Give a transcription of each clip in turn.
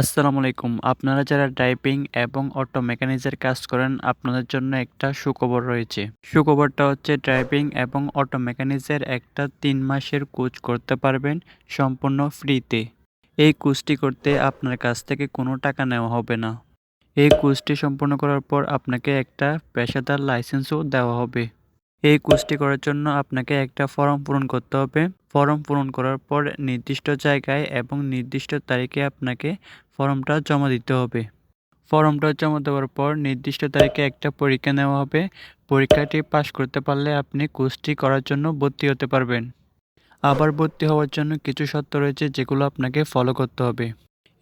আসসালামু আলাইকুম আপনারা যারা ড্রাইভিং এবং অটো মেকানিজের কাজ করেন, আপনাদের জন্য একটা সুখবর রয়েছে। সুখবরটা হচ্ছে ড্রাইভিং এবং অটো মেকানিজের একটা তিন মাসের কোচ করতে পারবেন সম্পূর্ণ ফ্রিতে। এই কোর্সটি করতে আপনার কাছ থেকে কোনো টাকা নেওয়া হবে না। এই কোর্সটি সম্পূর্ণ করার পর আপনাকে একটা পেশাদার লাইসেন্সও দেওয়া হবে। এই কোর্সটি করার জন্য আপনাকে একটা ফর্ম পূরণ করতে হবে। ফর্ম পূরণ করার পর নির্দিষ্ট জায়গায় এবং নির্দিষ্ট তারিখে আপনাকে ফর্মটা জমা দিতে হবে। ফর্মটা জমা দেওয়ার পর নির্দিষ্ট তারিখে একটা পরীক্ষা নেওয়া হবে। পরীক্ষাটি পাশ করতে পারলে আপনি কোর্সটি করার জন্য ভর্তি হতে পারবেন। আবার ভর্তি হওয়ার জন্য কিছু শর্ত রয়েছে যেগুলো আপনাকে ফলো করতে হবে।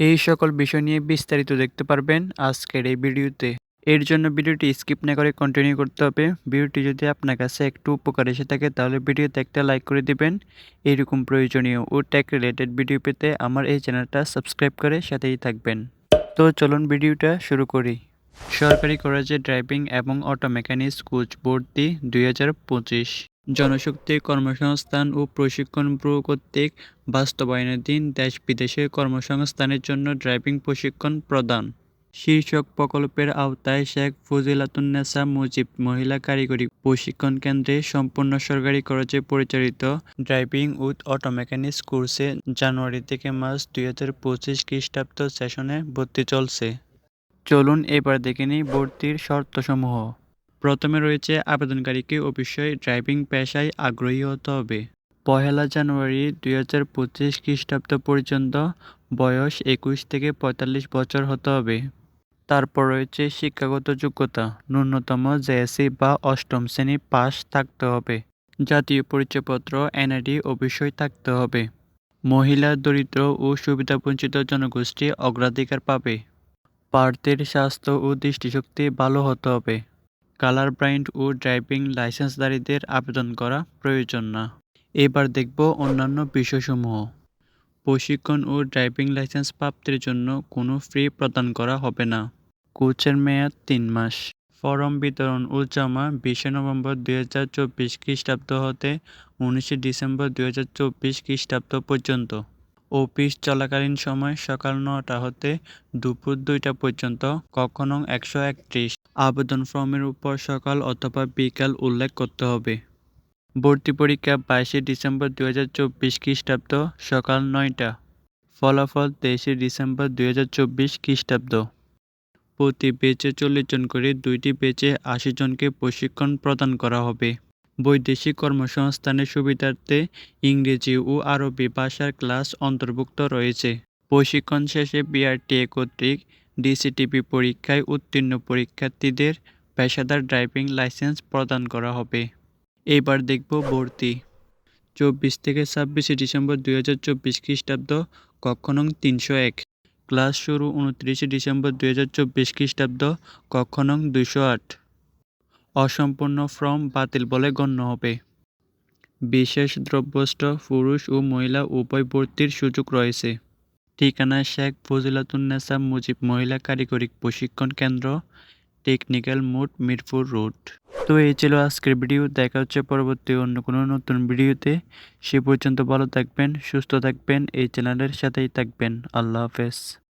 এই সকল বিষয় নিয়ে বিস্তারিত দেখতে পারবেন আজকের এই ভিডিওতে। এর জন্য ভিডিওটি স্কিপ না করে কন্টিনিউ করতে হবে। ভিডিওটি যদি আপনার কাছে একটু উপকার এসে থাকে, তাহলে ভিডিওতে একটা লাইক করে দিবেন। এইরকম প্রয়োজনীয় ও টেক রিলেটেড ভিডিও পেতে আমার এই চ্যানেলটা সাবস্ক্রাইব করে সাথেই থাকবেন। তো চলুন ভিডিওটা শুরু করি। সরকারি কলেজে ড্রাইভিং এবং অটো মেকানিক্স কোচ ভর্তি দুই হাজার পঁচিশ। জনশক্তি কর্মসংস্থান ও প্রশিক্ষণ ব্যুরো কর্তৃক বাস্তবায়নের দিন দেশ বিদেশে কর্মসংস্থানের জন্য ড্রাইভিং প্রশিক্ষণ প্রদান। শীর্ষক প্রকল্পের আওতায় শেখ ফজিলাতুন্নেসা মুজিব মহিলা কারিগরি প্রশিক্ষণ কেন্দ্রে সম্পূর্ণ সরকারি খরচে পরিচালিত ড্রাইভিং উইথ অটো মেকানিক্স কোর্সে জানুয়ারি থেকে মার্চ দুই হাজার পঁচিশ খ্রিস্টাব্দ সেশনে ভর্তি চলছে। চলুন এবার দেখে নিই ভর্তির শর্তসমূহ। প্রথমে রয়েছে আবেদনকারীকে অবশ্যই ড্রাইভিং পেশায় আগ্রহী হতে হবে। পহেলা জানুয়ারি দুই হাজার পঁচিশ খ্রিস্টাব্দ পর্যন্ত বয়স একুশ থেকে পঁয়তাল্লিশ বছর হতে হবে। তারপর রয়েছে শিক্ষাগত যোগ্যতা। ন্যূনতম জেএসসি বা অষ্টম শ্রেণি পাস থাকতে হবে। জাতীয় পরিচয়পত্র, এনআইডি অবশ্যই থাকতে হবে। মহিলা, দরিদ্র ও সুবিধাবঞ্চিত জনগোষ্ঠী অগ্রাধিকার পাবে। প্রার্থীর স্বাস্থ্য ও দৃষ্টিশক্তি ভালো হতে হবে। কালার ব্রাইন্ড ও ড্রাইভিং লাইসেন্সধারীদের আবেদন করা প্রয়োজন না। এবার দেখব অন্যান্য বিষয়সমূহ। প্রশিক্ষণ ও ড্রাইভিং লাইসেন্স প্রাপ্তির জন্য কোনো ফি প্রদান করা হবে না। কোচের মেয়াদ তিন মাস। ফরম বিতরণ ও জমা বিশে নভেম্বর দুই হাজার চব্বিশ খ্রিস্টাব্দ হতে উনিশে ডিসেম্বর দুই হাজার চব্বিশ খ্রিস্টাব্দ পর্যন্ত। অফিস চলাকালীন সময় সকাল নটা হতে দুপুর দুইটা পর্যন্ত, কখনো একশো একত্রিশ। আবেদন ফর্মের উপর সকাল অথবা বিকাল উল্লেখ করতে হবে। ভর্তি পরীক্ষা বাইশে ডিসেম্বর দু হাজার চব্বিশ খ্রিস্টাব্দ, সকাল নয়টা। ফলাফল তেইশে ডিসেম্বর দুই হাজার চব্বিশ খ্রিস্টাব্দ। প্রতি বেচে চল্লিশ জন করে দুইটি বেচে আশি জনকে প্রশিক্ষণ প্রদান করা হবে। বৈদেশিক কর্মসংস্থানের সুবিধার্থে ইংরেজি ও আরবি ভাষার ক্লাস অন্তর্ভুক্ত রয়েছে। প্রশিক্ষণ শেষে বিআরটিএ কর্তৃক ডিসিটিভি পরীক্ষায় উত্তীর্ণ পরীক্ষার্থীদের পেশাদার ড্রাইভিং লাইসেন্স প্রদান করা হবে। এবার দেখব ভর্তি। চব্বিশ থেকে ছাব্বিশে ডিসেম্বর দুই হাজার চব্বিশ খ্রিস্টাব্দ কক্ষনং তিনশো এক। ক্লাস শুরু উনত্রিশে ডিসেম্বর দুই হাজার চব্বিশ খ্রিস্টাব্দ কক্ষনং দুইশো আট। অসম্পূর্ণ ফর্ম বাতিল বলে গণ্য হবে। বিশেষ দ্রব্যষ্ট পুরুষ ও মহিলা উভয় ভর্তির সুযোগ রয়েছে। ঠিকানা শেখ ফজিলাতুন্নেসা মুজিব মহিলা কারিগরি প্রশিক্ষণ কেন্দ্র, টেকনিক্যাল মোড মিরপুর রোড। তো এই ছিল আজকের ভিডিও। দেখা হচ্ছে পরবর্তী অন্য কোনো নতুন ভিডিওতে। সে পর্যন্ত ভালো থাকবেন, সুস্থ থাকবেন, এই চ্যানেলের সাথেই থাকবেন। আল্লাহ হাফেজ।